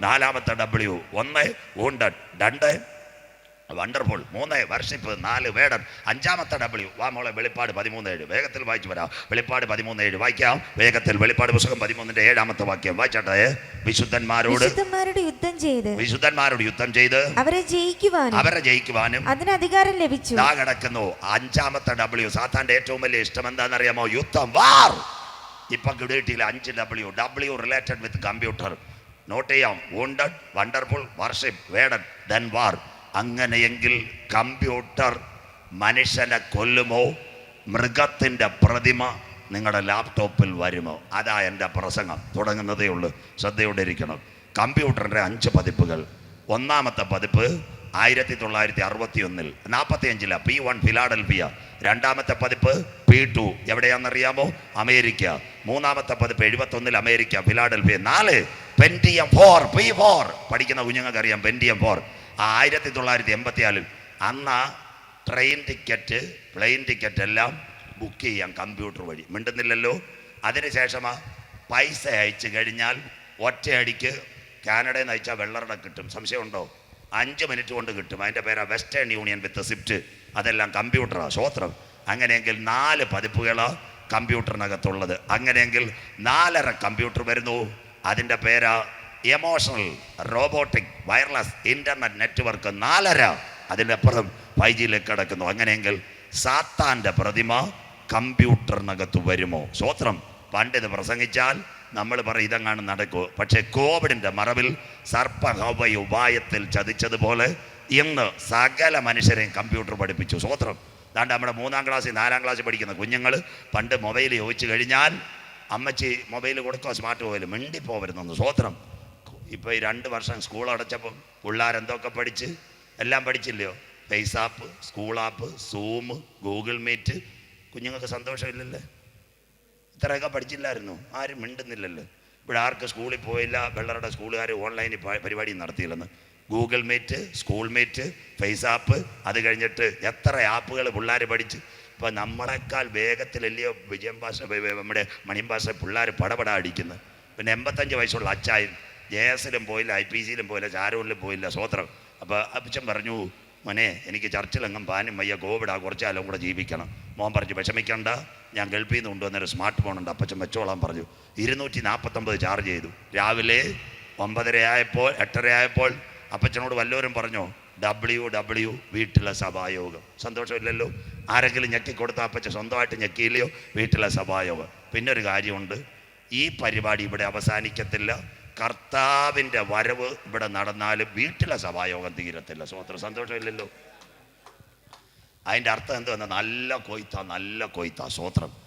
നാലാമത്തെ ഡബ്ല്യു ഒന്ന് ഊണ്ടഡ് രണ്ട്. വണ്ടർഫുൾ മൂന്ന് വർഷിപ്പ് നാല് വേടൻ. അഞ്ചാമത്തെ ഡബ്ല്യു വാ മോളെ വെളിപ്പാട് പതിമൂന്ന് ഏഴ്. വേഗത്തിൽ വായിച്ചു വരാം. വെളിപ്പാട് പതിമൂന്ന് ഏഴ്. വായിക്കാം. വേഗത്തിൽ വെളിപ്പാട് പുസ്തകം പതിമൂന്നിന്റെ ഏഴാമത്തെ വാക്യം. വായിച്ചട്ടെ. വിശുദ്ധന്മാരോട് വിശുദ്ധന്മാരുടെ യുദ്ധം ചെയ്ത് വിശുദ്ധന്മാരോട് യുദ്ധം ചെയ്ത് അവരെ ജയിക്കുവാനും അവരെ ജയിക്കുവാനും അതിന് അധികാരം ലഭിച്ചു. ആ കിടക്കുന്നു. അഞ്ചാമത്തെ ഡബ്ല്യു സാത്താന്റെ ഏറ്റവും വലിയ ഇഷ്ടം എന്താണെന്നറിയാമോ? യുദ്ധം. വാർ! ഇപ്പൊ കിട്ടിയില്ല അഞ്ച് W W related with computer note ചെയ്യാം wanted wonderful worship warden then war അങ്ങനെയെങ്കിൽ കമ്പ്യൂട്ടർ മനുഷ്യനെ കൊല്ലുമോ മൃഗത്തിന്റെ പ്രതിമ നിങ്ങളുടെ ലാപ്ടോപ്പിൽ വരുമോ അതാ എന്റെ പ്രസംഗം തുടങ്ങുന്നതേ ഉള്ളൂ ശ്രദ്ധയോടെ ഇരിക്കണം കമ്പ്യൂട്ടറിന്റെ അഞ്ച് പതിപ്പുകൾ ഒന്നാമത്തെ പതിപ്പ് ആയിരത്തി തൊള്ളായിരത്തി അറുപത്തി ഒന്നിൽ നാൽപ്പത്തി അഞ്ചില പി വൺ ഫിലാഡൽഫിയ രണ്ടാമത്തെ പതിപ്പ് പി ടു എവിടെയാണെന്നറിയാമോ അമേരിക്ക. മൂന്നാമത്തെ പതിപ്പ് എഴുപത്തൊന്നിൽ അമേരിക്ക. ഫിലാഡൽഫിയ നാല് പെന്റിയം ഫോർ പി ഫോർ പഠിക്കുന്ന കുഞ്ഞുങ്ങൾക്ക് അറിയാം പെന്റിയം ഫോർ ആയിരത്തി തൊള്ളായിരത്തി എൺപത്തി നാലിൽ അന്ന് ട്രെയിൻ ടിക്കറ്റ് പ്ലെയിൻ ടിക്കറ്റ് എല്ലാം ബുക്ക് ചെയ്യാം കമ്പ്യൂട്ടർ വഴി. മിണ്ടുന്നില്ലല്ലോ? അതിനുശേഷമാ പൈസ അയച്ചു കഴിഞ്ഞാൽ ഒറ്റയടിക്ക് കാനഡയിൽ നിന്ന് അയച്ചാൽ വെള്ളറട കിട്ടും. സംശയമുണ്ടോ? അഞ്ച് മിനിറ്റ് കൊണ്ട് കിട്ടും. അതിന്റെ പേരാ വെസ്റ്റേൺ യൂണിയൻ വിത്ത് സിഫ്റ്റ് അതെല്ലാം കമ്പ്യൂട്ടറാണ് സ്വോത്രം അങ്ങനെയെങ്കിൽ നാല് പതിപ്പുകളാണ് കമ്പ്യൂട്ടറിനകത്തുള്ളത് അങ്ങനെയെങ്കിൽ നാലര കമ്പ്യൂട്ടർ വരുന്നു. അതിന്റെ പേരാ emotional robotic wireless internet network നാലര. അതിനപ്പുറം ഫൈവ് ജിയിലേക്ക് കിടക്കുന്നു. അങ്ങനെയെങ്കിൽ സാത്താന്റെ പ്രതിമ കമ്പ്യൂട്ടറിനകത്ത് വരുമോ? സ്വോത്രം പണ്ടിത് പ്രസംഗിച്ചാൽ നമ്മൾ പറയും ഇതങ്ങാണ് നടക്കൂ. പക്ഷേ കോവിഡിന്റെ മറവിൽ സർപ്പഹവ ഉപായത്തിൽ ചതിച്ചതുപോലെ ഇന്ന് സകല മനുഷ്യരെയും കമ്പ്യൂട്ടർ പഠിപ്പിച്ചു. സ്വോത്രം അതാണ്ട് നമ്മുടെ മൂന്നാം ക്ലാസ് നാലാം ക്ലാസ് പഠിക്കുന്ന കുഞ്ഞുങ്ങൾ പണ്ട് മൊബൈൽ ചോദിച്ചു കഴിഞ്ഞാൽ അമ്മച്ചി മൊബൈൽ കൊടുക്കോ സ്മാർട്ട് മൊബൈൽ മിണ്ടിപ്പോവരുന്നു സ്വോത്രം ഇപ്പോൾ ഈ രണ്ട് വർഷം സ്കൂൾ അടച്ചപ്പം പിള്ളേരെന്തൊക്കെ പഠിച്ച്? എല്ലാം പഠിച്ചില്ലയോ? Face app school app Zoom Google Meet. കുഞ്ഞുങ്ങൾക്ക് സന്തോഷമില്ലല്ലേ? ഇത്രയൊക്കെ പഠിച്ചില്ലായിരുന്നു. ആരും മിണ്ടുന്നില്ലല്ലോ. ഇവിടെ ആർക്ക് സ്കൂളിൽ പോയില്ല. വെള്ളറുടെ സ്കൂളുകാർ ഓൺലൈനിൽ പരിപാടി നടത്തിയില്ലെന്ന്. Google Meet school meet face app അത് കഴിഞ്ഞിട്ട് എത്ര ആപ്പുകൾ പിള്ളേർ പഠിച്ച്? ഇപ്പം നമ്മളെക്കാൾ വേഗത്തിലല്ലയോ വിജയം ഭാഷ നമ്മുടെ മണിയം ഭാഷ പിള്ളേർ പടപട അടിക്കുന്നത് പിന്നെ എൺപത്തഞ്ച് വയസ്സുള്ള അച്ചായും ജെ എസിലും പോയില്ല ഐ പി സിയിലും പോയില്ല ചാരൂരിലും പോയില്ല സ്വോത്രം. അപ്പോൾ അപ്പച്ചൻ പറഞ്ഞു മോനെ എനിക്ക് ചർച്ചിലെങ്ങും പാനും വയ്യ കോവിഡാ കുറച്ചാലും കൂടെ ജീവിക്കണം. മോൻ പറഞ്ഞു വിഷമിക്കണ്ട ഞാൻ ഗൾഫിൽ നിന്ന് കൊണ്ടുവന്നൊരു സ്മാർട്ട് ഫോൺ ഉണ്ട്. അപ്പച്ചൻ വെച്ചോളാൻ പറഞ്ഞു. ഇരുന്നൂറ്റി നാൽപ്പത്തൊമ്പത് ചാർജ് ചെയ്തു. രാവിലെ ഒമ്പതര ആയപ്പോൾ എട്ടര ആയപ്പോൾ അപ്പച്ചനോട് വല്ലവരും പറഞ്ഞു ഡബ്ല്യു ഡബ്ല്യു വീട്ടിലെ സഭായോഗം. സന്തോഷമില്ലല്ലോ? ആരെങ്കിലും ഞെക്കി കൊടുത്താൽ അപ്പച്ച സ്വന്തമായിട്ട് ഞെക്കിയില്ലയോ? വീട്ടിലെ സഭായോഗം. പിന്നെ ഒരു കാര്യമുണ്ട്. ഈ പരിപാടി ഇവിടെ അവസാനിക്കത്തില്ല. കർത്താവിന്റെ വരവ് ഇവിടെ നടന്നാലും വീട്ടിലെ സഭായോഗം തീരത്തില്ല. സ്വത്ര സന്തോഷമില്ലല്ലോ? അതിന്റെ അർത്ഥം എന്തുവെന്ന് നല്ല കൊയ്ത്ത നല്ല കൊയ്ത്ത. സ്വത്രം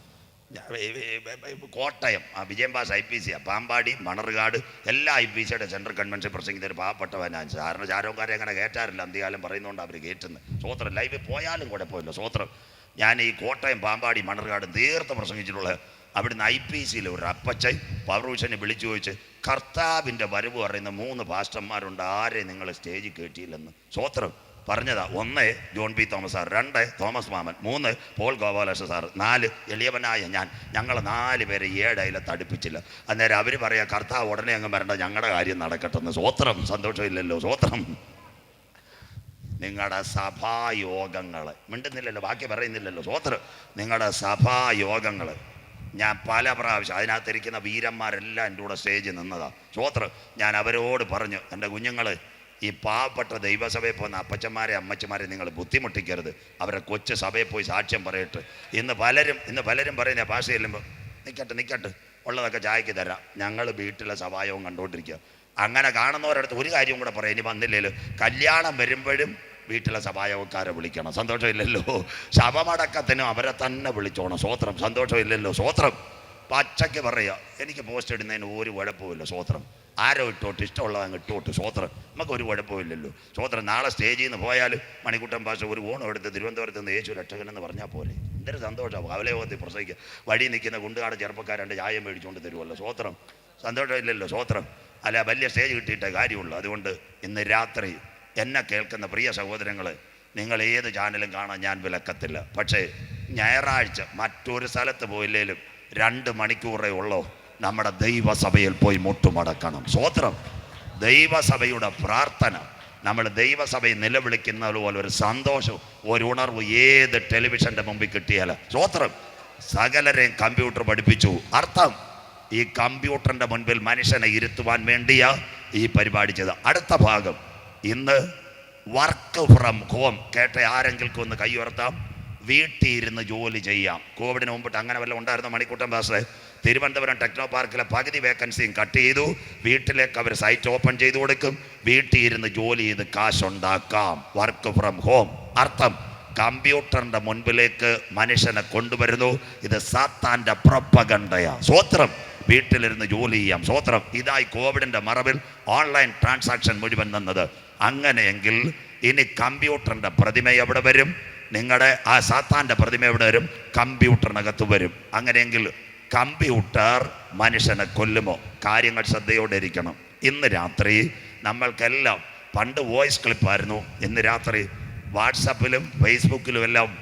കോട്ടയം ആ വിജയം pass I P C Pampady Manarcad എല്ലാ ഐ പി സിയുടെ സെൻട്രൽ കൺവെൻഷൻ പ്രസംഗിച്ച ഒരു പാവപ്പെട്ടവനാണ് സാറിന് ചാരവക്കാരെ അങ്ങനെ കയറ്റാറില്ല അന്തികാലം പറയുന്നതുകൊണ്ട് അവർ കയറ്റുന്നത് സ്വോത്രം ലൈവ് പോയാലും കൂടെ പോയില്ല സ്വോത്രം ഞാൻ ഈ കോട്ടയം പാമ്പാടി മണർകാട് തീർത്ത് പ്രസംഗിച്ചിട്ടുള്ള അവിടുന്ന് ഐ പി സിയിൽ ഒരു അപ്പച്ചൻ പവർവിഷനെ വിളിച്ചു ചോദിച്ച് കർത്താവിന്റെ വരവ് പറയുന്ന മൂന്ന് പാസ്റ്റർമാരുണ്ട് ആരെ നിങ്ങൾ സ്റ്റേജിൽ കയറ്റിയില്ലെന്ന് സ്വത്രം പറഞ്ഞതാ. ഒന്ന് ജോൺ പി തോമസ് സാർ രണ്ട് തോമസ് മാമൻ മൂന്ന് പോൾ ഗോപാലകൃഷ്ണ സാർ നാല് എളിയവനായ ഞാൻ. ഞങ്ങൾ നാല് പേരെ ഏഴയിലത്ത് തടുപ്പിച്ചില്ല. അന്നേരം അവർ പറയാ കർത്താവ് ഉടനെ അങ്ങ് വരണ്ട ഞങ്ങളുടെ കാര്യം നടക്കട്ടെ എന്ന് സ്വോത്രം സന്തോഷമില്ലല്ലോ സ്വോത്രം നിങ്ങളുടെ സഭായോഗങ്ങൾ മിണ്ടുന്നില്ലല്ലോ ബാക്കി പറയുന്നില്ലല്ലോ സ്വോത്രം നിങ്ങളുടെ സഭായോഗങ്ങൾ ഞാൻ പല പ്രാവശ്യം അതിനകത്തിരിക്കുന്ന വീരന്മാരെല്ലാം എന്റെ കൂടെ സ്റ്റേജിൽ നിന്നതാണ് സ്വോത്രം ഞാൻ അവരോട് പറഞ്ഞു എന്റെ കുഞ്ഞുങ്ങൾ ഈ പാവപ്പെട്ട ദൈവസഭയിൽ പോകുന്ന അപ്പച്ചന്മാരെ അമ്മച്ചമാരെ നിങ്ങൾ ബുദ്ധിമുട്ടിക്കരുത്. അവരെ കൊച്ചു സഭയിൽ പോയി സാക്ഷ്യം പറയട്ടെ. ഇന്ന് പലരും ഇന്ന് പലരും പറയുന്ന ഭാഷ ചെല്ലുമ്പോൾ നിൽക്കട്ടെ നിൽക്കട്ടെ ഉള്ളതൊക്കെ ചായക്ക് തരാം. ഞങ്ങൾ വീട്ടിലെ സഹായവും കണ്ടുകൊണ്ടിരിക്കുക. അങ്ങനെ കാണുന്നവരടുത്ത് ഒരു കാര്യവും കൂടെ പറയാം. ഇനി വന്നില്ലല്ലോ കല്യാണം വരുമ്പോഴും വീട്ടിലെ സഭായോഗക്കാരെ വിളിക്കണം. സന്തോഷമില്ലല്ലോ. ശവമടക്കത്തിനും അവരെ തന്നെ വിളിച്ചോണം. സ്വോത്രം സന്തോഷമില്ലല്ലോ. സ്വോത്രം പച്ചയ്ക്ക് പറയുക. എനിക്ക് പോസ്റ്റ് ഇടുന്നതിന് ഒരു കുഴപ്പമില്ല സ്വോത്രം ആരോ ഇട്ടോട്ട് ഇഷ്ടമുള്ളത് അങ്ങ് ഇട്ടോട്ട്. സ്വോത്രം നമുക്ക് ഒരു കുഴപ്പമില്ലല്ലോ. സ്വോത്രം നാളെ സ്റ്റേജിൽ നിന്ന് പോയാൽ മണിക്കുട്ടൻ പാഷ ഒരു ഓണം എടുത്ത് തിരുവനന്തപുരത്ത് നിന്ന് യേശു രക്ഷകൻ എന്ന് പറഞ്ഞാൽ പോലെ എന്തൊരു സന്തോഷമാണ് അവലയോഗത്തിൽ പ്രസവിക്കുക വഴി നിൽക്കുന്ന കുണ്ടുകാട് ചെറുപ്പക്കാരന്റെ ചായം മേടിച്ചുകൊണ്ട് തരുമല്ലോ സ്വോത്രം സന്തോഷമില്ലല്ലോ സ്വോത്രം അല്ല വലിയ സ്റ്റേജ് കിട്ടിയിട്ടേ കാര്യമുള്ളൂ. അതുകൊണ്ട് ഇന്ന് രാത്രി എന്നെ കേൾക്കുന്ന പ്രിയ സഹോദരങ്ങൾ നിങ്ങൾ ഏത് ചാനലും കാണാൻ ഞാൻ വിലക്കത്തില്ല. പക്ഷേ ഞായറാഴ്ച മറ്റൊരു സ്ഥലത്ത് പോയില്ലേലും രണ്ട് മണിക്കൂറേ ഉള്ളൂ? നമ്മുടെ ദൈവസഭയിൽ പോയി മുട്ടുമടക്കണം. സ്വോത്രം ദൈവസഭയുടെ പ്രാർത്ഥന. നമ്മൾ ദൈവസഭയെ നിലവിളിക്കുന്നത് പോലെ ഒരു സന്തോഷവും ഒരു ഉണർവ് ഏത് ടെലിവിഷന്റെ മുമ്പിൽ കിട്ടിയാൽ സ്വോത്രം സകലരെയും കമ്പ്യൂട്ടർ പഠിപ്പിച്ചു. അർത്ഥം ഈ കമ്പ്യൂട്ടറിന്റെ മുൻപിൽ മനുഷ്യനെ ഇരുത്തുവാൻ വേണ്ടിയാ ഈ പരിപാടി ചെയ്ത് അടുത്ത ഭാഗം. ഇന്ന് വർക്ക് ഫ്രം ഹോം കേട്ട ആരെങ്കിലും ഒന്ന് കൈ ഉയർത്താം. വീട്ടിൽ ഇരുന്ന് ജോലി ചെയ്യാം. കോവിഡിന് മുമ്പിട്ട് അങ്ങനെ വല്ല ഉണ്ടായിരുന്ന മണിക്കൂട്ടം ബാസ് തിരുവനന്തപുരം ടെക്നോ പാർക്കിലെ പകുതി വേക്കൻസിയും കട്ട് ചെയ്തു. വീട്ടിലേക്ക് അവർ സൈറ്റ് ഓപ്പൺ ചെയ്തു കൊടുക്കും. വീട്ടിൽ ഇരുന്ന് ജോലി ചെയ്ത് കാശുണ്ടാക്കാം. വർക്ക് ഫ്രം ഹോം അർത്ഥം കമ്പ്യൂട്ടറിന്റെ മുൻപിലേക്ക് മനുഷ്യനെ കൊണ്ടുവരുന്നു. ഇത് സാത്താന്റെ പ്രപ്പഗണ്ടയാ. സ്വോത്രം വീട്ടിലിരുന്ന് ജോലി ചെയ്യാം. സ്വോത്രം ഇതായി കോവിഡിന്റെ മറവിൽ ഓൺലൈൻ ട്രാൻസാക്ഷൻ മുഴുവൻ നിന്നത്. അങ്ങനെയെങ്കിൽ ഇനി കമ്പ്യൂട്ടറിന്റെ പ്രതിമ എവിടെ വരും? നിങ്ങളുടെ ആ സാത്താന്റെ പ്രതിമ എവിടെ വരും? കമ്പ്യൂട്ടറിനകത്ത് വരും. അങ്ങനെയെങ്കിൽ കമ്പ്യൂട്ടർ മനുഷ്യനെ കൊല്ലുമോ? കാര്യങ്ങൾ ശ്രദ്ധയോടെ ഇരിക്കണം. ഇന്ന് രാത്രി നമ്മൾക്കെല്ലാം പണ്ട് വോയിസ് ക്ലിപ്പായിരുന്നു. ഇന്ന് രാത്രി വാട്സപ്പിലും ഫേസ്ബുക്കിലും എല്ലാം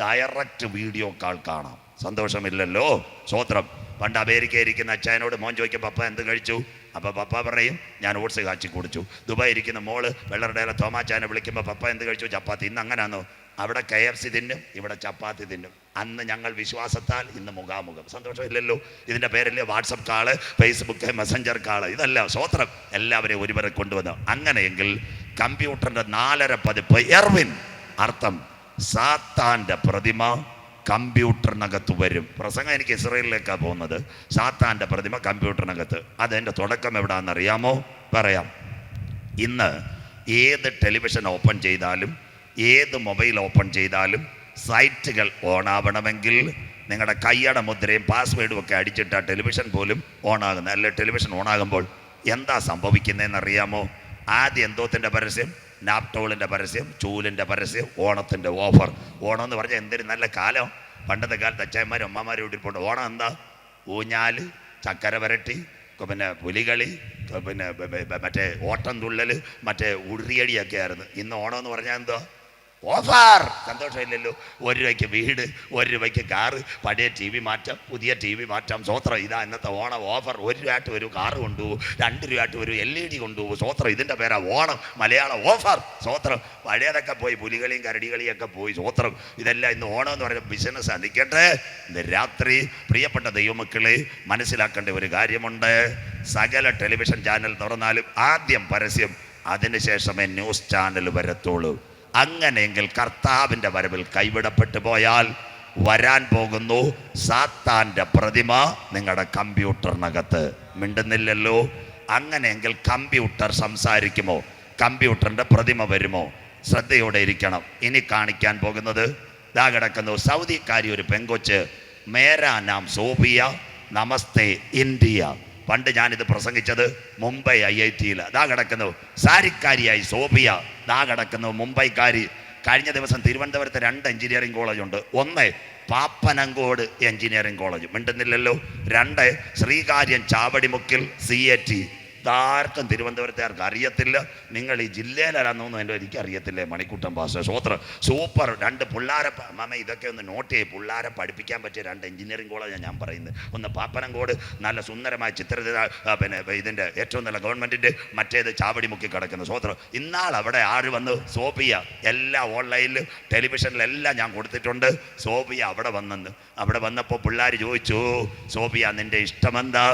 ഡയറക്റ്റ് വീഡിയോ കാൾ കാണാം. സന്തോഷമില്ലല്ലോ? സ്വോത്രം പണ്ട് അമേരിക്ക ഇരിക്കുന്ന അച്ഛനോട് മോൻ ചോദിക്കും പപ്പ എന്ത് കഴിച്ചു? അപ്പോൾ പപ്പ പറയും ഞാൻ ഓട്സ് കാച്ചി കുടിച്ചു. ദുബായ് ഇരിക്കുന്ന മോൾ വെള്ളറുടെ തോമാച്ചാനെ വിളിക്കുമ്പോൾ പപ്പ എന്ത് കഴിച്ചു? ചപ്പാത്തി. ഇന്ന് അങ്ങനെയാണോ അവിടെ കെ എഫ് സി തിന്നും ഇവിടെ ചപ്പാത്തി തിന്നും. അന്ന് ഞങ്ങൾ വിശ്വാസത്താൽ ഇന്ന് മുഖാമുഖം. സന്തോഷമില്ലല്ലോ. ഇതിന്റെ പേരല്ലേ WhatsApp call Facebook Messenger call. ഇതല്ല സ്വോത്രം. എല്ലാവരെയും ഒരുവരെ കൊണ്ടുവന്നു. അങ്ങനെയെങ്കിൽ കമ്പ്യൂട്ടറിന്റെ നാലര പതിപ്പ് എർവിൻ. അർത്ഥം സാത്താന്റെ പ്രതിമ കമ്പ്യൂട്ടറിനകത്ത് വരും. പ്രസംഗം എനിക്ക് ഇസ്രയേലിലേക്കാണ് പോകുന്നത്. സാത്താന്റെ പ്രതിമ കമ്പ്യൂട്ടറിനകത്ത്. അതെന്റെ തുടക്കം എവിടാണെന്നറിയാമോ പറയാം. ഇന്ന് ഏത് ടെലിവിഷൻ ഓപ്പൺ ചെയ്താലും ഏത് മൊബൈൽ ഓപ്പൺ ചെയ്താലും സൈറ്റുകൾ ഓണാവണമെങ്കിൽ നിങ്ങളുടെ കൈയട മുദ്രയും പാസ്വേഡും ഒക്കെ അടിച്ചിട്ട് ടെലിവിഷൻ പോലും ഓണാകുന്നത്. അല്ലെ? ടെലിവിഷൻ ഓണാകുമ്പോൾ എന്താ സംഭവിക്കുന്നതെന്ന് അറിയാമോ ആദ്യം എന്തോത്തിന്റെ പരസ്യം? നാപ്ടോളിന്റെ പരസ്യം ചൂലിന്റെ പരസ്യം ഓണത്തിന്റെ ഓഫർ. ഓണം എന്ന് പറഞ്ഞാൽ എന്തൊരു നല്ല കാലം. പണ്ടത്തെ കാലത്ത് അച്ഛന്മാരും അമ്മമാരും ഇട്ടിട്ടുണ്ട് ഓണം എന്താ? ഊഞ്ഞാൽ ചക്കര വരട്ടി പിന്നെ പുലികളി പിന്നെ മറ്റേ ഓട്ടം തുള്ളൽ മറ്റേ ഉറിയടിയൊക്കെ ആയിരുന്നു. ഇന്ന് ഓണം എന്ന് പറഞ്ഞാൽ എന്തോ? ഓഫർ സന്തോഷമില്ലല്ലോ ഒരു രൂപയ്ക്ക് വീട് ഒരു രൂപയ്ക്ക് കാറ് പഴയ ടി വി മാറ്റാം പുതിയ ടി വി മാറ്റാം സ്വോത്രം ഇതാ ഇന്നത്തെ ഓണം ഓഫർ. ഒരു രൂപയായിട്ട് ഒരു കാറ് കൊണ്ടുപോകും രണ്ട് രൂപയായിട്ട് ഒരു എൽ ഇ ഡി കൊണ്ടുപോകും സ്വോത്രം. ഇതിന്റെ പേരാ ഓണം മലയാളം ഓഫർ. സ്വോത്രം. പഴയതൊക്കെ പോയി പുലികളിയും കരടികളിയൊക്കെ പോയി സ്വോത്രം. ഇതെല്ലാം ഇന്ന് ഓണം എന്ന് പറയുന്ന ബിസിനസ് നിൽക്കട്ടെ. ഇന്ന് രാത്രി പ്രിയപ്പെട്ട ദൈവമക്കളെ മനസ്സിലാക്കേണ്ട ഒരു കാര്യമുണ്ട്. സകല ടെലിവിഷൻ ചാനൽ തുറന്നാലും ആദ്യം പരസ്യം അതിനുശേഷമേ ന്യൂസ് ചാനൽ വരത്തുള്ളൂ. അങ്ങനെയെങ്കിൽ കർത്താവിന്റെ വരവിൽ കൈവിടപ്പെട്ടു പോയാൽ വരാൻ പോകുന്നു. സാത്താന്റെ പ്രതിമ നിങ്ങളുടെ കമ്പ്യൂട്ടറിനകത്ത്. മിണ്ടുന്നില്ലല്ലോ. അങ്ങനെയെങ്കിൽ കമ്പ്യൂട്ടർ സംസാരിക്കുമോ? കമ്പ്യൂട്ടറിന്റെ പ്രതിമ വരുമോ? ശ്രദ്ധയോടെ ഇരിക്കണം. ഇനി കാണിക്കാൻ പോകുന്നത് ഇതാ കിടക്കുന്നു. സൗദിക്കാരി ഒരു പെങ്കൊച്ച്. മേരാ നാം സോഫിയ. നമസ്തേ ഇന്ത്യ. പണ്ട് ഞാനിത് പ്രസംഗിച്ചത് മുംബൈ ഐ ഐ ടിയിൽ. അതാ കിടക്കുന്നു. സാരിക്കാരിയായി സോഫിയ. ദാ കിടക്കുന്നു മുംബൈക്കാരി. കഴിഞ്ഞ ദിവസം തിരുവനന്തപുരത്ത് രണ്ട് എഞ്ചിനീയറിംഗ് കോളേജ് ഉണ്ട് ഒന്ന് പാപ്പനങ്കോട് എഞ്ചിനീയറിംഗ് കോളേജ്. മിണ്ടുന്നില്ലല്ലോ. രണ്ട് ശ്രീകാര്യം ചാവടിമുക്കിൽ സി എ ടി. ഇതാർക്കും തിരുവനന്തപുരത്തുകാർക്ക് അറിയത്തില്ല. നിങ്ങൾ ഈ ജില്ലയിലാണെന്നൊന്നും എന്റെ എനിക്ക് അറിയത്തില്ലേ മണിക്കൂട്ടം പാസ് സ്വോത്രം സൂപ്പർ രണ്ട് പിള്ളേരെ മമ ഇതൊക്കെ ഒന്ന് നോട്ട് ചെയ്യും. പിള്ളേരെ പഠിപ്പിക്കാൻ പറ്റിയ രണ്ട് എഞ്ചിനീയറിംഗ് കോളേജാണ് ഞാൻ പറയുന്നത്. ഒന്ന് പാപ്പനംകോട് നല്ല സുന്ദരമായ ചിത്ര പിന്നെ ഇതിന്റെ ഏറ്റവും നല്ല ഗവൺമെന്റിന്റെ മറ്റേത് ചാവടി മുക്കി കിടക്കുന്ന. സ്വോത്രം ഇന്നാൾ അവിടെ ആര് വന്ന്? സോഫിയ. എല്ലാം ഓൺലൈനിൽ ടെലിവിഷനിലെല്ലാം ഞാൻ കൊടുത്തിട്ടുണ്ട്. സോഫിയ അവിടെ വന്നെന്ന്. അവിടെ വന്നപ്പോൾ പിള്ളേർ ചോദിച്ചു സോഫിയ നിന്റെ ഇഷ്ടമെന്താ?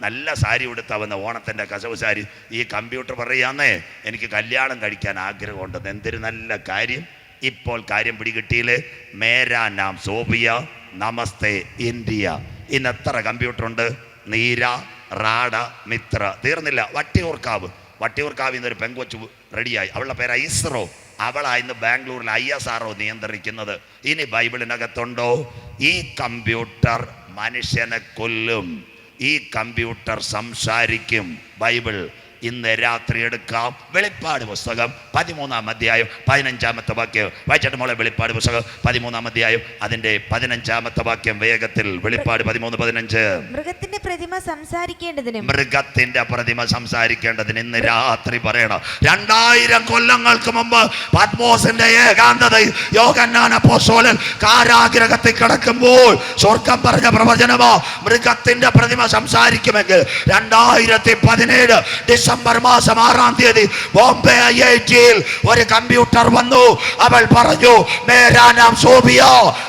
നല്ല സാരി ഉടുത്തവന്ന് ഓണത്തിന്റെ കസവ് സാരി ഈ കമ്പ്യൂട്ടർ പറയാന്നേ എനിക്ക് കല്യാണം കഴിക്കാൻ ആഗ്രഹമുണ്ടെന്ന് എന്തൊരു നല്ല കാര്യം. ഇപ്പോൾ കാര്യം പിടികിട്ടിയില്ലേ? മേരാ നാം സോഫിയ നമസ്തേ ഇന്ത്യ. ഇന്ന് എത്ര കമ്പ്യൂട്ടറുണ്ട്? നീര റാഡ മിത്ര. തീർന്നില്ല. വട്ടിയൂർക്കാവ്. വട്ടിയൂർക്കാവിൽ നിന്നൊരു പെങ്കൊച്ചു റെഡിയായി. അവളുടെ പേര് ഐസ്രോ അവളാ ഇന്ന് ബാംഗ്ലൂരിൽ ഐ എസ് ആർ നിയന്ത്രിക്കുന്നത്. ഇനി ബൈബിളിനകത്തുണ്ടോ? ഈ കമ്പ്യൂട്ടർ മനുഷ്യനെ കൊല്ലും. ഈ കമ്പ്യൂട്ടർ സംസാരിക്കും ബൈബിൾ. ഇന്ന് രാത്രി എടുക്കാം വെളിപ്പാട് പുസ്തകം പതിമൂന്നാം അധ്യായം പതിനഞ്ചാമത്തെ വാക്യം. വായിച്ചിട്ട് മോളെ വെളിപ്പാട് പുസ്തകം പതിമൂന്നാം അധ്യായം അതിന്റെ പതിനഞ്ചാമത്തെ വാക്യം വേഗത്തിൽ. വെളിപ്പാട് പതിമൂന്ന് പതിനഞ്ച്. മൃഗത്തിന്റെ പ്രതിമ സംസാരിക്കേണ്ടതിന് മൃഗത്തിന്റെ പ്രതിമ സംസാരിക്കേണ്ടതിന് ഇന്ന് രാത്രി പറയണം. രണ്ടായിരം കൊല്ലങ്ങൾക്ക് മുമ്പ് പത്മോസിന്റെ ഏകാന്തത യോഗന്നാന പോസോലൻ കാരാഗ്രഹത്തിൽ കിടക്കുമ്പോൾ സ്വർഗം പറഞ്ഞ പ്രവചനമോ മൃഗത്തിന്റെ പ്രതിമ സംസാരിക്കുമെങ്കിൽ രണ്ടായിരത്തി പതിനേഴ് ഡിസംബർ ഡിസംബർ മാസം ആറാം തീയതി ബോംബെ ഐ ഐ ടിയിൽ ഒരു കമ്പ്യൂട്ടർ വന്നു. അവൾ പറഞ്ഞു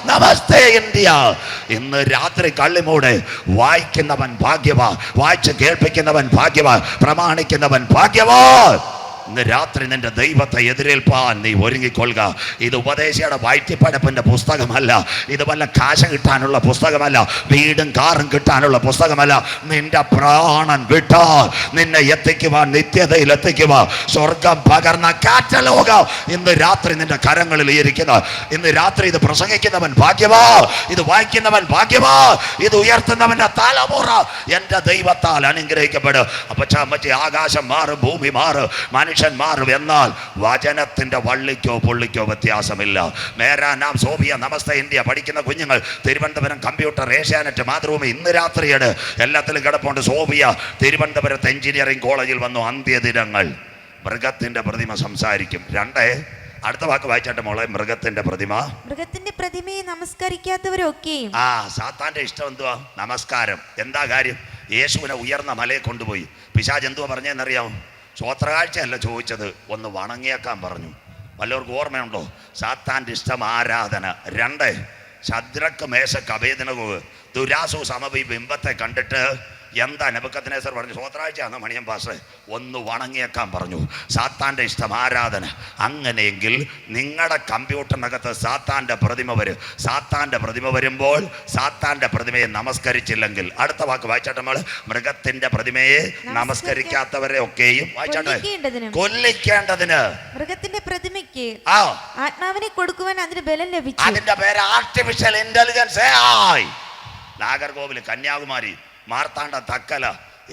നമസ്തേ ഇന്ത്യ. ഇന്ന് രാത്രി കള്ളിമൂടെ വായിക്കുന്നവൻ ഭാഗ്യവാ വായിച്ച് കേൾപ്പിക്കുന്നവൻ ഭാഗ്യവാ പ്രമാണിക്കുന്നവൻ ഭാഗ്യവാ. ഇന്ന് രാത്രി നിന്റെ ദൈവത്തെ എതിരേൽപ്പാൻ നീ ഒരുങ്ങിക്കൊള്ളുക. ഇത് ഉപദേശയുടെ വൈദ്യപ്പടപ്പിന്റെ പുസ്തകമല്ല. ഇത് വല്ല കാശ കിട്ടാനുള്ള പുസ്തകമല്ല. വീടും കാറും കിട്ടാനുള്ള പുസ്തകമല്ല. നിന്റെ പ്രാണൻ വിട്ടാൽ നിന്നെ എത്തിക്കുക നിത്യതയിൽ എത്തിക്കുക സ്വർഗം പകർന്ന കാറ്റലോക ഇന്ന് രാത്രി നിന്റെ കരങ്ങളിൽ ഇരിക്കുന്ന. ഇന്ന് രാത്രി ഇത് പ്രസംഗിക്കുന്നവൻ ഭാഗ്യവാ. ഇത് വായിക്കുന്നവൻ ഭാഗ്യവാ. ഇത് ഉയർത്തുന്നവന്റെ തലമുറ എന്റെ ദൈവത്താൽ അനുഗ്രഹിക്കപ്പെടും. അപ്പച്ചാ അമ്മച്ചി ആകാശം മാറും ഭൂമി മാറും മനുഷ്യൻ മാറും എന്നാൽ വചനത്തിന്റെ വള്ളിക്കോ പുള്ളിക്കോ വ്യത്യാസമില്ല. നേരാ നാം സോഫിയ നമസ്ത ഇന്ത്യ പഠിക്കുന്ന കുഞ്ഞുങ്ങൾ തിരുവനന്തപുരം കമ്പ്യൂട്ടർ ഏഷ്യാനെറ്റ് മാതൃഭൂമി ഇന്ന് രാത്രിയുടെ എല്ലാത്തിലും കിടപ്പുണ്ട്. സോഫിയ തിരുവനന്തപുരത്ത് എഞ്ചിനീയറിംഗ് കോളേജിൽ വന്നു അന്ത്യദിനങ്ങൾ മൃഗത്തിന്റെ പ്രതിമ സംസാരിക്കും. രണ്ടേ അടുത്ത വാക്ക് വായിച്ചാട്ടെ മോളെ. മൃഗത്തിന്റെ പ്രതിമ. മൃഗത്തിന്റെ പ്രതിമയെ നമസ്കരിക്കാത്തവരൊക്കെ ആ സാത്താന്റെ ഇഷ്ടം എന്തുവാ? നമസ്കാരം. എന്താ കാര്യം? യേശുവിനെ ഉയർന്ന മലയെ കൊണ്ടുപോയി. പിശാജ് എന്തുവാ പറഞ്ഞതെന്നറിയാമോ സ്വോത്രകാഴ്ചയല്ല ചോദിച്ചത്. ഒന്ന് വണങ്ങിയേക്കാൻ പറഞ്ഞു. വല്ലവർക്കും ഓർമ്മയുണ്ടോ? സാത്താന്റെ ഇഷ്ടം ആരാധന രണ്ട് ശദ്രക്ക് മേശ അഭേദനകവ് ദുരാസു സമപി ബിംബത്തെ കണ്ടിട്ട് എന്താ നബക്കത്തിനേസർ പറഞ്ഞു? സ്വോത്രാഴ്ചയാണ് മണിയം പാസ് ഒന്ന് വണങ്ങിയേക്കാൻ പറഞ്ഞു. സാത്താന്റെ ഇഷ്ടം ആരാധന. അങ്ങനെയെങ്കിൽ നിങ്ങളുടെ കമ്പ്യൂട്ടറിനകത്ത് സാത്താന്റെ പ്രതിമ വരും. സാത്താന്റെ പ്രതിമ വരുമ്പോൾ സാത്താന്റെ പ്രതിമയെ നമസ്കരിച്ചില്ലെങ്കിൽ. അടുത്ത വാക്ക് വായിച്ചാട്ടെ നമ്മൾ മൃഗത്തിന്റെ പ്രതിമയെ നമസ്കരിക്കാത്തവരെ ഒക്കെയും വായിച്ചാട്ടെ. കൊല്ലിക്കേണ്ടതിന്. മൃഗത്തിന്റെ പ്രതിമയ്ക്ക് ആത്മാവിനെ കൊടുക്കുവാൻ അതിന് ബലം ലഭിച്ചു. അതിന്റെ പേര് ആർട്ടിഫിഷ്യൽ ഇന്റലിജൻസ് നാഗർകോവിൽ കന്യാകുമാരി മാർത്താണ്ഡ തക്കല.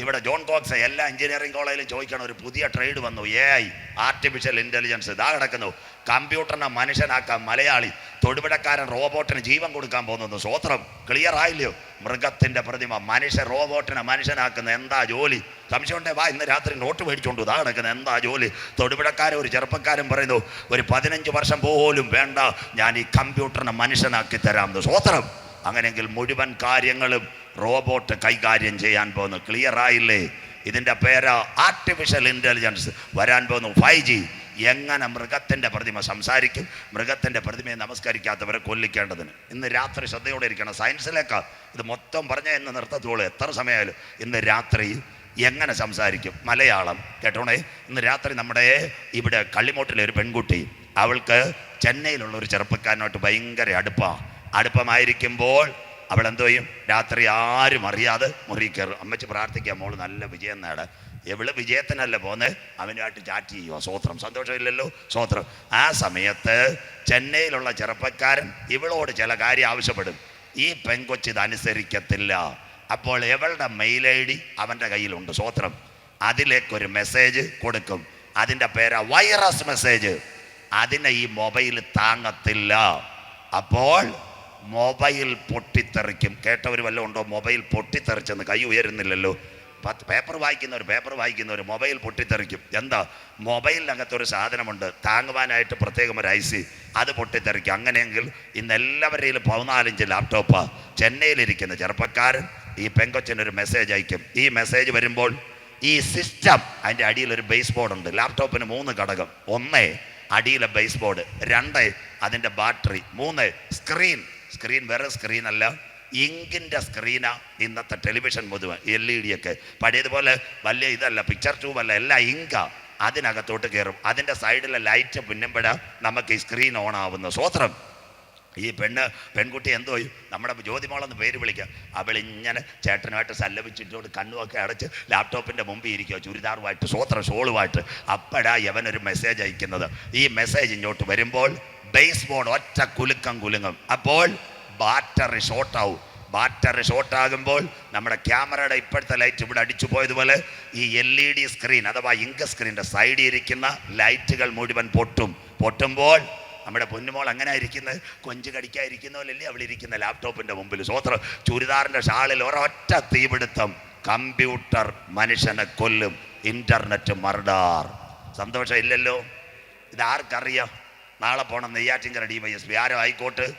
ഇവിടെ ജോൺ കോക്സ് എല്ലാ എഞ്ചിനീയറിംഗ് കോളേജിലും ചോദിക്കണം ഒരു പുതിയ ട്രേഡ് വന്നു. എ ഐ ആർട്ടിഫിഷ്യൽ ഇന്റലിജൻസ് ഇതാ കിടക്കുന്നു. കമ്പ്യൂട്ടറിനെ മനുഷ്യനാക്കാൻ മലയാളി. തൊടുപിടക്കാരൻ റോബോട്ടിന് ജീവൻ കൊടുക്കാൻ പോകുന്നു. സ്വോത്രം ക്ലിയർ ആയില്ലയോ? മൃഗത്തിന്റെ പ്രതിമ മനുഷ്യ റോബോട്ടിനെ മനുഷ്യനാക്കുന്ന എന്താ ജോലി? സംശയമുണ്ടേ? വാ ഇന്ന് രാത്രി നോട്ട് മേടിച്ചോണ്ട് ഇതാ കിടക്കുന്നത് എന്താ ജോലി? തൊടുപിടക്കാരൻ ഒരു ചെറുപ്പക്കാരൻ പറയുന്നു ഒരു പതിനഞ്ച് വർഷം പോലും വേണ്ട ഞാൻ ഈ കമ്പ്യൂട്ടറിനെ മനുഷ്യനാക്കി തരാമെന്ന് സ്വോത്രം അങ്ങനെയെങ്കിൽ മുഴുവൻ കാര്യങ്ങളും റോബോട്ട് കൈകാര്യം ചെയ്യാൻ പോകുന്നു. ക്ലിയർ ആയില്ലേ? ഇതിന്റെ പേര് ആർട്ടിഫിഷ്യൽ ഇന്റലിജൻസ് വരാൻ പോകുന്നു. ഫൈവ് ജി എങ്ങനെ മൃഗത്തിന്റെ പ്രതിമ സംസാരിക്കും? മൃഗത്തിന്റെ പ്രതിമയെ നമസ്കരിക്കാത്തവരെ കൊല്ലിക്കേണ്ടതിന്. ഇന്ന് രാത്രി ശ്രദ്ധയോടെ ഇരിക്കണം. സയൻസിലേക്കാ ഇത് മൊത്തം പറഞ്ഞ എന്ന് നിർത്തത്തോളൂ. എത്ര സമയമായാലും ഇന്ന് രാത്രി എങ്ങനെ സംസാരിക്കും? മലയാളം. കേട്ടോണേ? ഇന്ന് രാത്രി നമ്മുടെ ഇവിടെ കള്ളിമോട്ടിലെ ഒരു പെൺകുട്ടി അവൾക്ക് ചെന്നൈയിലുള്ള ഒരു ചെറുപ്പക്കാരനായിട്ട് ഭയങ്കര അടുപ്പമാണ് അടുപ്പമായിരിക്കുമ്പോൾ അവൾ എന്തോ ചെയ്യും? രാത്രി ആരും അറിയാതെ മുറി കയറും. അമ്മച്ച് പ്രാർത്ഥിക്കാം മോൾ നല്ല വിജയം നേടാൻ എവൾ വിജയത്തിനല്ല പോന്നെ? അവനുമായിട്ട് ചാറ്റ് ചെയ്യുക സ്വോത്രം സന്തോഷമില്ലല്ലോ? സ്വോത്രം ആ സമയത്ത് ചെന്നൈയിലുള്ള ചെറുപ്പക്കാരൻ ഇവളോട് ചില കാര്യം ആവശ്യപ്പെടും. ഈ പെങ്കൊച്ച് ഇത് അനുസരിക്കത്തില്ല. അപ്പോൾ എവളുടെ മെയിൽ ഐ ഡി അവന്റെ കയ്യിലുണ്ട്. സ്വോത്രം അതിലേക്കൊരു മെസ്സേജ് കൊടുക്കും. അതിന്റെ പേരാ വൈറസ് മെസ്സേജ് അതിനെ ഈ മൊബൈൽ താങ്ങത്തില്ല. അപ്പോൾ മൊബൈൽ പൊട്ടിത്തെറിക്കും. കേട്ടവർ വല്ലതും ഉണ്ടോ? മൊബൈൽ പൊട്ടിത്തെറിച്ചെന്ന് കൈ ഉയരുന്നില്ലല്ലോ. പത്ത് പേപ്പർ വായിക്കുന്നവർ പേപ്പർ വായിക്കുന്നവർ മൊബൈൽ പൊട്ടിത്തെറിക്കും. എന്താ? മൊബൈലിനകത്തൊരു സാധനമുണ്ട്. താങ്ങുവാനായിട്ട് പ്രത്യേകം ഒരു ഐ സി അത് പൊട്ടിത്തെറിക്കും. അങ്ങനെയെങ്കിൽ ഇന്ന് എല്ലാവരുടെയും പതിനാലഞ്ച് ലാപ്ടോപ്പാ. ചെന്നൈയിലിരിക്കുന്ന ചെറുപ്പക്കാരൻ ഈ പെങ്കൊച്ചനൊരു മെസ്സേജ് അയക്കും. ഈ മെസ്സേജ് വരുമ്പോൾ ഈ സിസ്റ്റം അതിന്റെ അടിയിൽ ഒരു ബേസ് ബോർഡ് ഉണ്ട്. ലാപ്ടോപ്പിന് മൂന്ന് ഘടകം. ഒന്നേ അടിയിലെ ബേസ് ബോർഡ് രണ്ട് അതിന്റെ ബാറ്ററി മൂന്ന് സ്ക്രീൻ സ്ക്രീൻ വേറെ സ്ക്രീൻ അല്ല. ഇങ്കിന്റെ സ്ക്രീനാ ഇന്നത്തെ ടെലിവിഷൻ മുഴുവൻ എൽ ഇ ഡി ഒക്കെ. പഴയതുപോലെ വലിയ ഇതല്ല പിക്ചർ ട്യൂബ് അല്ല എല്ലാം ഇങ്ക. അതിനകത്തോട്ട് കയറും അതിന്റെ സൈഡിലെ ലൈറ്റ് പിന്നുമ്പോഴാ നമുക്ക് ഈ സ്ക്രീൻ ഓൺ ആവുന്നു സ്വോത്രം. ഈ പെണ്ണ് പെൺകുട്ടി എന്തോ നമ്മുടെ ജ്യോതിമോളെന്ന് പേര് വിളിക്കുക അവൾ ഇങ്ങനെ ചേട്ടനുമായിട്ട് സല്ലപിച്ചിട്ടോട് കണ്ണുമൊക്കെ അടച്ച് ലാപ്ടോപ്പിന്റെ മുമ്പിൽ ഇരിക്കുക ചുരിദാറുമായിട്ട് സ്വോത്ര ഷോളുമായിട്ട്. അപ്പോഴാണ് യവനൊരു മെസ്സേജ് അയക്കുന്നത്. ഈ മെസ്സേജ് ഇങ്ങോട്ട് വരുമ്പോൾ ബേസ് ബോർഡ് ഒറ്റ കുലുക്കം കുലുങ്ങും. അപ്പോൾ ബാറ്ററി ഷോർട്ടാവും ബാറ്ററി ഷോർട്ട് ആകുമ്പോൾ നമ്മുടെ ക്യാമറയുടെ ഇപ്പോഴത്തെ ലൈറ്റ് ഇവിടെ അടിച്ചു പോയതുപോലെ ഈ എൽ ഇ ഡി സ്ക്രീൻ അഥവാ ഇങ്ക് സ്ക്രീനിന്റെ സൈഡിൽ ഇരിക്കുന്ന ലൈറ്റുകൾ മുഴുവൻ പൊട്ടും. പൊട്ടുമ്പോൾ നമ്മുടെ പൊന്നുമോൾ അങ്ങനെ ഇരിക്കുന്നത്? കൊഞ്ച് കടിക്കാതിരിക്കുന്നവരല്ലേ അവൾ ഇരിക്കുന്ന ലാപ്ടോപ്പിന്റെ മുമ്പിൽ. സ്വോത്രം ചുരിദാറിന്റെ ഷാളിൽ ഒരൊറ്റ തീപിടുത്തം. കമ്പ്യൂട്ടർ മനുഷ്യനെ കൊല്ലും. Internet murder. സന്തോഷം ഇല്ലല്ലോ ഇതാർക്കറിയാം? നാളെ പോണം Neyyattinkara D Y S P. ആരോ ആയിക്കോട്ട്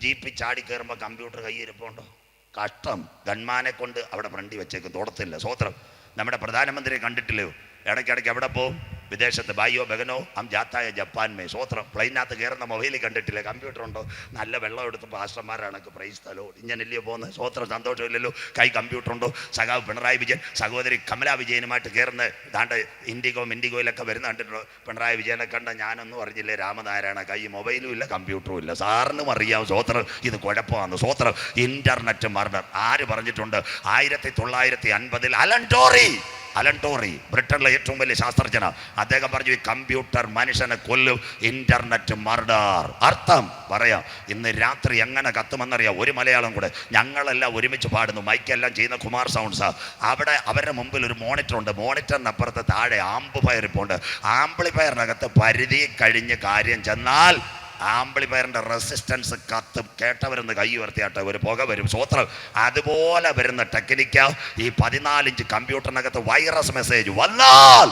ജീപ്പിൽ ചാടി കയറുമ്പോൾ കമ്പ്യൂട്ടർ കയ്യിരിപ്പുണ്ടോ കഷ്ടം. ഗൺമാനെ കൊണ്ട് അവിടെ ഫ്രണ്ടി വെച്ചേക്ക്. തോടത്തില്ല. സ്വോത്രം നമ്മുടെ പ്രധാനമന്ത്രിയെ കണ്ടിട്ടില്ലയോ? ഇടയ്ക്കിടയ്ക്ക് എവിടെ പോവും? വിദേശത്ത് ബായോ ബഗനോ അം ജാത്തായ ജപ്പാൻ മേ സ്വോത്രം പ്ലെയിനകത്ത് കയറുന്ന മൊബൈലിൽ കണ്ടിട്ടില്ല? കമ്പ്യൂട്ടർ ഉണ്ടോ? നല്ല വെള്ളം എടുത്ത് പാസ്റ്റർമാരാണൊക്കെ പ്രൈസ് തലോ. ഇങ്ങനല്ലയോ പോകുന്നത്? സ്വോത്രം സന്തോഷമില്ലല്ലോ. കൈ കമ്പ്യൂട്ടർ ഉണ്ടോ? സഖാവ് പിണറായി വിജയൻ സഹോദരി കമലാ വിജയനുമായിട്ട് കയറുന്ന ദാണ്ട് ഇൻഡിഗോ മിൻഡിഗോയിലൊക്കെ വരുന്ന കണ്ടിട്ടുണ്ടോ? പിണറായി വിജയനെ കണ്ട ഞാനൊന്നും അറിഞ്ഞില്ലേ? രാമനാരായണ കൈ മൊബൈലും ഇല്ല കമ്പ്യൂട്ടറും ഇല്ല. സാറിനും അറിയാം സ്വോത്രം ഇത് കുഴപ്പമാണ്. സ്വോത്രം ഇന്റർനെറ്റ് മർഡർ ആര് പറഞ്ഞിട്ടുണ്ട്? ആയിരത്തി തൊള്ളായിരത്തി അൻപതിൽ അലൻടോറി അലൻടോറി ബ്രിട്ടനിലെ ഏറ്റവും വലിയ ശാസ്ത്രജ്ഞന. അദ്ദേഹം പറഞ്ഞു ഈ കമ്പ്യൂട്ടർ മനുഷ്യനെ കൊല്ലും ഇന്റർനെറ്റ് മർഡർ. അർത്ഥം പറയാം ഇന്ന് രാത്രി എങ്ങനെ കത്തുമെന്നറിയാം ഒരു മലയാളം കൂടെ. ഞങ്ങളെല്ലാം ഒരുമിച്ച് പാടുന്നു മൈക്കെല്ലാം ചെയ്യുന്ന കുമാർ സൗണ്ട്സ് അവിടെ അവരുടെ മുമ്പിൽ ഒരു മോണിറ്റർ ഉണ്ട് മോണിറ്ററിനപ്പുറത്ത് താഴെ ആംപ്ലിഫയർ ഇപ്പോൾ ഉണ്ട് ആംപ്ലിഫയറിനകത്ത് പരിധി കഴിഞ്ഞ് കാര്യം ചെന്നാൽ ആംപ്ലിഫയറിന്റെ റെസിസ്റ്റൻസ് കത്തും കേട്ടവരെന്ന് കൈ ഉയർത്തിയാട്ടെ ഒരു പുക വരും. സ്വത്രം അതുപോലെ വരുന്ന ടെക്നിക്ക ഈ പതിനാലിഞ്ച് കമ്പ്യൂട്ടറിനകത്ത് വൈറസ് മെസ്സേജ് വന്നാൽ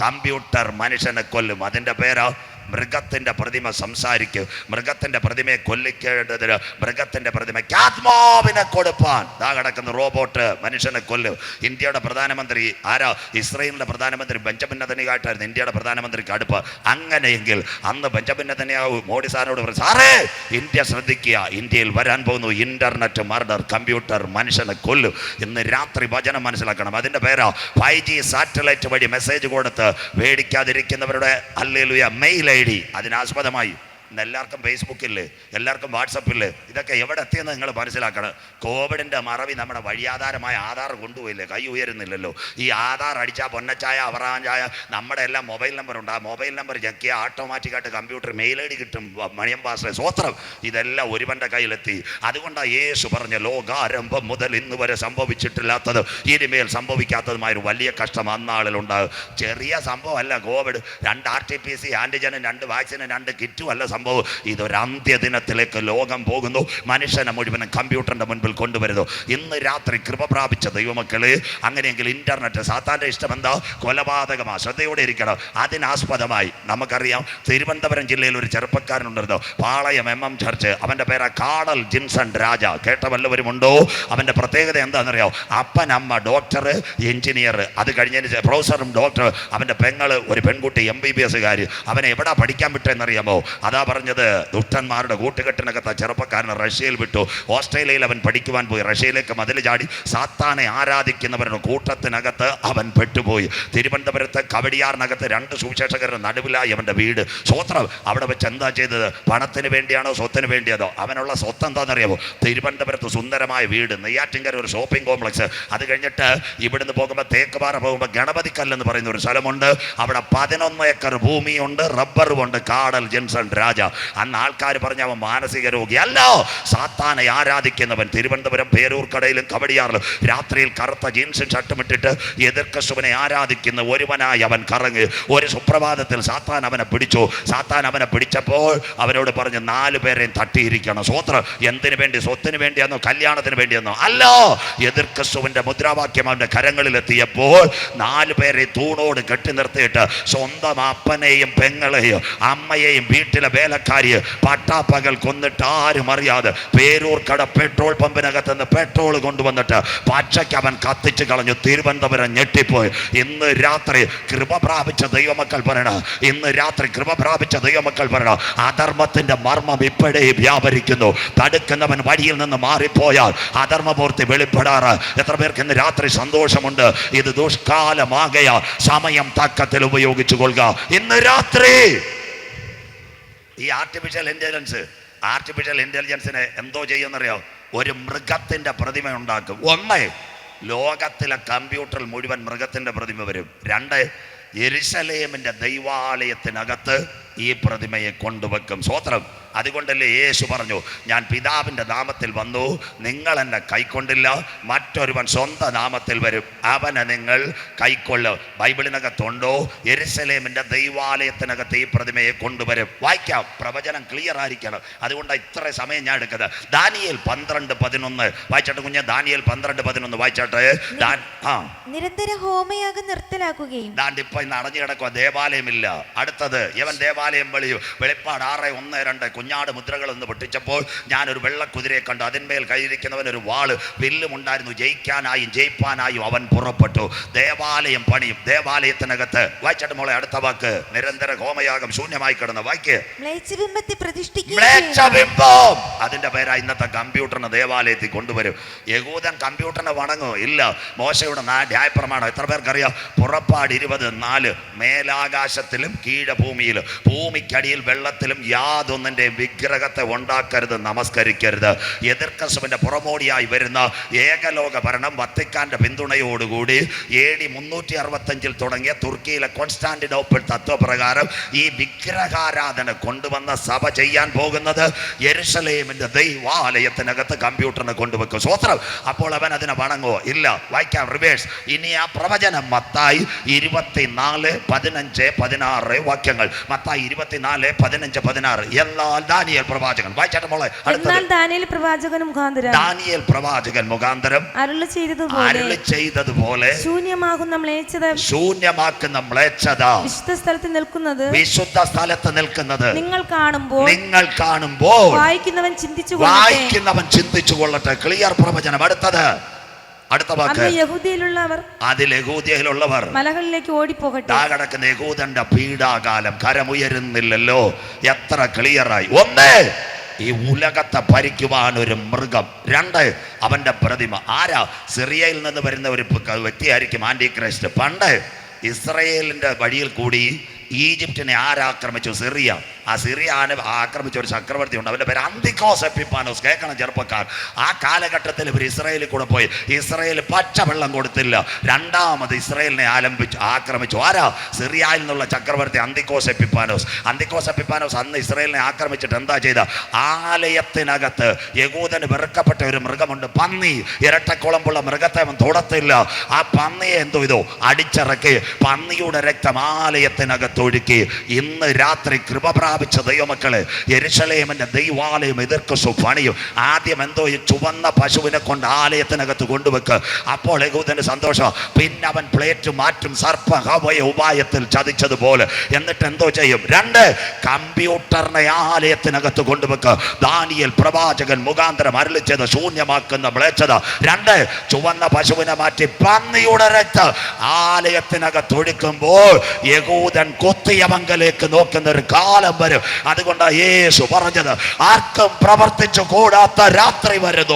കമ്പ്യൂട്ടർ മനുഷ്യനെ കൊല്ലും. അതിന്റെ പേരാ മൃഗത്തിന്റെ പ്രതിമ സംസാരിക്കുക മൃഗത്തിന്റെ പ്രതിമയെ കൊല്ലിക്കേണ്ടതിന് മൃഗത്തിന്റെ പ്രതിമയ്ക്ക് ആത്മാവിനെ കൊടുപ്പാൻ. ദാ കിടക്കുന്ന റോബോട്ട് മനുഷ്യനെ കൊല്ലും. ഇന്ത്യയുടെ പ്രധാനമന്ത്രി ആരാ? ഇസ്രയേലിന്റെ പ്രധാനമന്ത്രി ബെഞ്ചമിൻ നദനികായിട്ടായിരുന്നു ഇന്ത്യയുടെ പ്രധാനമന്ത്രിക്ക് അടുപ്പ്. അങ്ങനെയെങ്കിൽ അന്ന് ബെഞ്ചമിൻ നദനിയാവ് മോഡി സാറിനോട് പറഞ്ഞു സാറേ ഇന്ത്യ ശ്രദ്ധിക്കുക. ഇന്ത്യയിൽ വരാൻ പോകുന്നു ഇന്റർനെറ്റ് മർഡർ കമ്പ്യൂട്ടർ മനുഷ്യനെ കൊല്ലും. ഇന്ന് രാത്രി വചനം മനസ്സിലാക്കണം. അതിന്റെ പേരാ ഫൈവ് ജി സാറ്റലൈറ്റ് വഴി മെസ്സേജ് കൊടുത്ത് മേടിക്കാതിരിക്കുന്നവരുടെ അല്ലേലുയ മെയിൽ ഐ ഡി അതിനാസ്പദമായി. ഇന്ന് എല്ലാവർക്കും ഫേസ്ബുക്കില്ലേ എല്ലാവർക്കും വാട്സപ്പില്ലേ ഇതൊക്കെ എവിടെ എത്തിയെന്ന് നിങ്ങൾ മനസ്സിലാക്കണം. കോവിഡിന്റെ മറവി നമ്മുടെ വഴിയാധാരമായ ആധാർ കൊണ്ടുപോയില്ലേ? കൈ ഉയരുന്നില്ലല്ലോ. ഈ ആധാർ അടിച്ചാൽ പൊന്നച്ചായ അവറാഞ്ചായ ചായ നമ്മുടെ എല്ലാം മൊബൈൽ നമ്പർ ഉണ്ട്. ആ മൊബൈൽ നമ്പർ ജക്കിയ ഓട്ടോമാറ്റിക്കായിട്ട് കമ്പ്യൂട്ടർ മെയിൽ ഐ ഡി കിട്ടും മണിയം പാസ് സ്വത്രം. ഇതെല്ലാം ഒരുവന്റെ കയ്യിലെത്തി. അതുകൊണ്ടാണ് യേശു പറഞ്ഞ ലോകാരംഭം മുതൽ ഇന്ന് വരെ സംഭവിച്ചിട്ടില്ലാത്തത് ഇനിമേൽ സംഭവിക്കാത്തതുമായ ഒരു വലിയ കഷ്ടം അന്നാളിലുണ്ടാകും. ചെറിയ സംഭവമല്ല കോവിഡ്. രണ്ട് ആർ ടി പി സി ആന്റിജനും രണ്ട് വാക്സിനും രണ്ട് കിറ്റും അല്ല സംഭവം ഇതൊരു അന്ത്യദിനത്തിലേക്ക് ലോകം പോകുന്നു. മനുഷ്യനെ മുഴുവനും കമ്പ്യൂട്ടറിന്റെ മുൻപിൽ കൊണ്ടുവരുന്നു. ഇന്ന് രാത്രി കൃപ പ്രാപിച്ച ദൈവമക്കൾ അങ്ങനെയെങ്കിൽ ഇന്റർനെറ്റ് സാത്താന്റെ ഇഷ്ടം എന്താ? കൊലപാതകമാ. ശ്രദ്ധയോടെ ഇരിക്കണം. അതിനാസ്പദമായി. നമുക്കറിയാം തിരുവനന്തപുരം ജില്ലയിൽ ഒരു ചെറുപ്പക്കാരനുണ്ടായിരുന്നു. പാളയം എം എം ചർച്ച് അവന്റെ പേരാ കാടൽ ജിൻസൺ രാജ. കേട്ട വല്ലവരുമുണ്ടോ അവന്റെ പ്രത്യേകത എന്താണെന്നറിയോ അപ്പൻ അമ്മ ഡോക്ടർ എഞ്ചിനീയർ അത് കഴിഞ്ഞതിന് പ്രൊഫസറും ഡോക്ടർ അവന്റെ പെങ്ങൾ ഒരു പെൺകുട്ടി എം ബി ബി എസ്സുകാരി അവനെ എവിടെ പഠിക്കാൻ വിട്ടെന്നറിയാമോ അതാ പറഞ്ഞത്. ദുഷ്ടന്മാരുടെ കൂട്ടുകെട്ടിനകത്ത് ആ ചെറുപ്പക്കാരനെ റഷ്യയിൽ വിട്ടു. ഓസ്ട്രേലിയയിൽ അവൻ പഠിക്കുവാൻ പോയി. റഷ്യയിലേക്ക് മതിൽ ചാടി സാത്താനെ ആരാധിക്കുന്നവരുടെ കൂട്ടത്തിനകത്ത് അവൻ പെട്ടുപോയി. തിരുവനന്തപുരത്ത് കവടിയാറിനകത്ത് രണ്ട് സുവിശേഷകരുടെ നടുവിലായി അവന്റെ വീട്. സ്വത്രം അവിടെ വെച്ച് എന്താ ചെയ്തത്? പണത്തിന് വേണ്ടിയാണോ സ്വത്തിന് വേണ്ടിയതോ? അവനുള്ള സ്വത്ത് എന്താണെന്നറിയാമോ? തിരുവനന്തപുരത്ത് സുന്ദരമായ വീട് നെയ്യാറ്റിങ്കര ഒരു ഷോപ്പിംഗ് കോംപ്ലക്സ്. അത് കഴിഞ്ഞിട്ട് ഇവിടുന്ന് പോകുമ്പോൾ തേക്കുപാറ പോകുമ്പോൾ ഗണപതിക്കല്ലെന്ന് പറയുന്ന ഒരു സ്ഥലമുണ്ട്. അവിടെ പതിനൊന്ന് ഏക്കർ ഭൂമിയുണ്ട് റബ്ബറുമുണ്ട് കാടൽ ജെൻസൺ രാജ അന്ന് ആൾക്കാർ പറഞ്ഞ അവൻ മാനസിക രോഗി അല്ല. സാത്താനെ ആരാധിക്കുന്നവൻ തിരുവനന്തപുരം പേരൂർക്കടയിലും കവടിയാറിലും രാത്രിയിൽ കറുത്ത ജീൻസും ഷർട്ടും ഇട്ടിട്ട് എതിർക്കസുവിനെ ആരാധിക്കുന്ന ഒരുവനായി അവൻ കറങ്ങി. ഒരു സുപ്രഭാതത്തിൽ സാത്താൻ അവനെ പിടിച്ചു. സാത്താൻ അവനെ പിടിച്ചപ്പോൾ അവനോട് പറഞ്ഞ് നാല് പേരെയും തട്ടിയിരിക്കണം. സ്വത്ര എന്തിനു വേണ്ടി? സ്വത്തിന് വേണ്ടിയെന്നോ? കല്യാണത്തിന് വേണ്ടിയെന്നോ? അല്ല. എതിർക്കശുവിന്റെ മുദ്രാവാക്യം അവന്റെ കരങ്ങളിലെത്തിയപ്പോൾ നാല് പേരെ തൂണോട് കെട്ടി നിർത്തിയിട്ട് സ്വന്തം അപ്പനെയും പെങ്ങളെയും അമ്മയെയും വീട്ടിലെ വേലക്കാരിയെ പട്ടാപ്പകൽ കൊന്നിട്ട് ആരും അറിയാതെ പേരൂർക്കട പെട്രോൾ പമ്പിനകത്ത് നിന്ന് പെട്രോൾ കൊണ്ടുവന്നിട്ട് പച്ചയ്ക്ക് അവൻ കത്തിച്ച് കളഞ്ഞു. തിരുവനന്തപുരം ഞെട്ടിപ്പോയി. ഇന്ന് രാത്രി കൃപ പ്രാപിച്ച ദൈവമക്കൾ പറയണ ഇന്ന് രാത്രി കൃപ പ്രാപിച്ച ദൈവമക്കൾ പറയണ അധർമ്മത്തിന്റെ മർമ്മം ഇപ്പോഴേ വ്യാപരിക്കുന്നു. തടുക്കുന്നവൻ വഴിയിൽ നിന്ന് മാറിപ്പോയാൽ അധർമ്മപൂർത്തി വെളിപ്പെടാറ്. എത്ര പേർക്ക് ഇന്ന് രാത്രി സന്തോഷമുണ്ട്. ഇത് ദുഷ്കാലമാകയാ സമയം തക്കത്തിൽ ഉപയോഗിച്ചു കൊള്ളുക. ഇന്ന് രാത്രി ഈ ആർട്ടിഫിഷ്യൽ ഇന്റലിജൻസ് ആർട്ടിഫിഷ്യൽ ഇന്റലിജൻസിനെ എന്തോ ചെയ്യുന്നറിയോ ഒരു മൃഗത്തിന്റെ പ്രതിമ ഉണ്ടാക്കും. ഒന്ന് ലോകത്തിലെ കമ്പ്യൂട്ടറിൽ മുഴുവൻ മൃഗത്തിന്റെ പ്രതിമ വരും. രണ്ട് എരിശലേമിന്റെ ദൈവാലയത്തിനകത്ത് ഈ പ്രതിമയെ കൊണ്ടുവെക്കും. സ്വോത്രം അതുകൊണ്ടല്ലേ യേശു പറഞ്ഞു ഞാൻ പിതാവിന്റെ നാമത്തിൽ വന്നു നിങ്ങൾ എന്നെ കൈക്കൊണ്ടില്ല മറ്റൊരുവൻ സ്വന്തം നാമത്തിൽ വരും. അവനെ നിങ്ങൾ കൈക്കൊള്ളു. ബൈബിളിനകത്തുണ്ടോ? എരുസലേമിന്റെ ദൈവാലയത്തിനകത്ത് ഈ പ്രതിമയെ കൊണ്ടുവരും. വായിക്കാം. പ്രവചനം ക്ലിയർ ആയിരിക്കണം. അതുകൊണ്ടാണ് ഇത്ര സമയം ഞാൻ എടുക്കുന്നത്. ദാനിയൽ പന്ത്രണ്ട് പതിനൊന്ന്. വായിച്ചാട്ടെ കുഞ്ഞ് ദാനിയൽ പന്ത്രണ്ട് പതിനൊന്ന്. വായിച്ചാട്ടെ. ആ. നിരന്തര ഹോമയാഗം നിർത്തലാക്കുകയും ദാണ്ടിപ്പോ ഇപ്പൊ ഇന്ന് അടഞ്ഞു കിടക്കുക ദേവാലയമില്ല. അടുത്തത് ഇവൻ ദേവാലയം ദേവാലയം വെളി വെളിപ്പാട് ആറ് ഒന്ന് രണ്ട് കുഞ്ഞാട് മുദ്രകൾ എന്ന് പൊട്ടിച്ചപ്പോൾ ഞാനൊരു വെള്ളക്കുതിരയെ കണ്ടു. അതിന്മേൽ കയ്യിരിക്കുന്നവൻ ഒരു വാൾ വില്ലും ഉണ്ടായിരുന്നു. ജയിക്കാനായും ജയിപ്പാനായും അവൻ പുറപ്പെട്ടു. ദേവാലയം പണിയും. ദേവാലയത്തിനകത്ത് വായിച്ചിട്ട് മോളെ അടുത്ത വാക്ക്. നിരന്തര ഹോമയാഗം ശൂന്യമായി കിടന്ന വായിക്ക്. മ്ലേച്ഛബിംബത്തെ പ്രതിഷ്ഠിക്കുകയും മ്ലേച്ഛ ചെയ്യണം. ബിംബം അതിന്റെ പേരാ ഇന്നത്തെ കമ്പ്യൂട്ടറിന് ദേവാലയത്തിൽ കൊണ്ടുവരും. യഹൂദൻ കമ്പ്യൂട്ടറിനെ വണങ്ങോ. ഇല്ല മോശയുടെ ന്യായപ്രമാണം. എത്ര പേർക്കറിയാം? പുറപ്പാട് ഇരുപത് നാല്. മേലാകാശത്തിലും കീഴഭൂമിയിലും. ഭൂമിക്കടിയിൽ വെള്ളത്തിലും യാതൊന്നിന്റെ വിഗ്രഹത്തെ ഉണ്ടാക്കരുത് നമസ്കരിക്കരുത്. എതിർക്കസുവിന്റെ പുറമോടിയായി വരുന്ന ഏകലോക ഭരണം വത്തിക്കാന്റെ പിന്തുണയോടുകൂടി എ ഡി മുന്നൂറ്റി അറുപത്തഞ്ചിൽ തുടങ്ങിയ തുർക്കിയിലെ കോൺസ്റ്റാന്റിനോപ്പിൾ തത്വപ്രകാരം ഈ വിഗ്രഹാരാധന കൊണ്ടുവന്ന സഭ ചെയ്യാൻ പോകുന്നത് യരുഷലേമിന്റെ ദൈവാലയത്തിനകത്ത് കമ്പ്യൂട്ടറിനെ കൊണ്ടുവെക്കും. സ്വോത്രം അപ്പോൾ അവൻ അതിനെ വണങ്ങോ ഇല്ല. വായിക്കാം. റിവേഴ്സ് ഇനി ആ പ്രവചനം മത്തായി ഇരുപത്തിനാല് പതിനഞ്ച് പതിനാറ് വാക്യങ്ങൾ. മത്തായി ഇരുപത്തിനാല് പതിനഞ്ച് പതിനാറ്. എന്നാൽ ദാനിയൽ പ്രവാചകൻ. വായിച്ചാട്ടെ മോളെ എന്നാൽ ദാനിയേൽ പ്രവാചകൻ മുഖാന്തരം. ദാനിയൽ പ്രവാചകൻ മുഖാന്തരം. അരുളി ചെയ്തതുപോലെ. അരുളി ചെയ്തതുപോലെ. ശൂന്യമാകുന്ന മ്ലേച്ഛത. ശൂന്യമാക്കുന്ന മ്ലേച്ഛത. വിശുദ്ധ സ്ഥലത്ത് നിൽക്കുന്നത്. വിശുദ്ധ സ്ഥലത്ത് നിൽക്കുന്നത്. നിങ്ങൾ കാണുമ്പോൾ നിങ്ങൾ കാണുമ്പോൾ വായിക്കുന്നവൻ ചിന്തിച്ചു വായിക്കുന്നവൻ ചിന്തിച്ചു കൊള്ളട്ടെ. ക്ലിയർ പ്രവചനം. അടുത്തത്. അടുത്ത വാക്ക്. യഹൂദിയിലുള്ളവർ അതിൽ യഹൂദിയയിലുള്ളവർ മലകളിലേക്ക് ഓടിപ്പോകട്ടെ. ആ കിടക്കുന്ന യഹൂദന്റെ പീഡാകാലം കരമുയരുന്നില്ലല്ലോ. എത്ര ക്ലിയറായി. ഒന്ന് ഈ ഉലകത്തെ ഭരിക്കുവാൻ ഒരു മൃഗം. രണ്ട് അവന്റെ പ്രതിമ. ആരാ? സിറിയയിൽ നിന്ന് വരുന്ന ഒരു വ്യക്തിയായിരിക്കും ആന്റി ക്രൈസ്റ്റ് പണ്ട് ഇസ്രയേലിന്റെ വഴിയിൽ കൂടി ഈജിപ്തിനെ ആരാക്രമിച്ചു സിറിയ. ആ സിറിയ ആക്രമിച്ച ഒരു ചക്രവർത്തി ഉണ്ട്. അവന്റെ പേര് അന്തിക്കോസ് എപ്പിപ്പാനോസ്. കേൾക്കണം ചെറുപ്പക്കാർ. ആ കാലഘട്ടത്തിൽ ഇവർ ഇസ്രയേലിൽ കൂടെ പോയി. ഇസ്രയേൽ പച്ച വെള്ളം കൊടുത്തില്ല. രണ്ടാമത് ഇസ്രയേലിനെ ആലംബിച്ചു ആക്രമിച്ചു. ആരാ? സിറിയയിൽ നിന്നുള്ള ചക്രവർത്തി അന്തിക്കോസ് എപ്പിപ്പാനോസ്. അന്തിക്കോസ് എപ്പിപ്പാനോസ് അന്ന് ഇസ്രയേലിനെ ആക്രമിച്ചിട്ട് എന്താ ചെയ്ത? ആലയത്തിനകത്ത് യകൂദന് വെറുക്കപ്പെട്ട ഒരു മൃഗമുണ്ട്. പന്നി. ഇരട്ടക്കുളമ്പുള്ള മൃഗത്തെ അവൻ തൊടത്തില്ല. ആ പന്നിയെ എന്തോ ഇതോ? അടിച്ചിറക്കി. പന്നിയുടെ രക്തം ആലയത്തിനകത്ത് ഒഴുക്കി. ഇന്ന് രാത്രി കൃപ പ്രാപിച്ച ദൈവമക്കളെ എരിശലേമന്റെ ദൈവാലയം എതിർക്ക് സുഫണിയും ആദ്യം എന്തോ ഈ ചുവന്ന പശുവിനെ കൊണ്ട് ആലയത്തിനകത്ത് കൊണ്ടുവെക്ക്. അപ്പോൾ യഹൂദന് സന്തോഷം പിന്നെ അവൻ പ്ലേറ്റ് മാറ്റും സർപ്പ ഹവയ ഉപായത്തിൽ ചതിച്ചതുപോലെ. എന്നിട്ട് എന്തോ ചെയ്യും? രണ്ട് കമ്പ്യൂട്ടറിനെ ആലയത്തിനകത്ത് കൊണ്ടുവെക്ക്. ദാനിയൽ പ്രവാചകൻ മുഖാന്തരം അരുളിച്ചത് ശൂന്യമാക്കുന്ന മ്ലേച്ഛത. രണ്ട് ചുവന്ന പശുവിനെ മാറ്റി പന്നിയുടെ രക്തം ആലയത്തിനകത്ത് ഒഴുക്കുമ്പോൾ യഹൂദൻ കൊത്തിയമങ്കലേക്ക് നോക്കുന്ന ഒരു കാലം വരും. അതുകൊണ്ടാണ് യേശു പറഞ്ഞത് ആർക്കും പ്രവർത്തിച്ചു കൂടാത്ത രാത്രി വരുന്നു.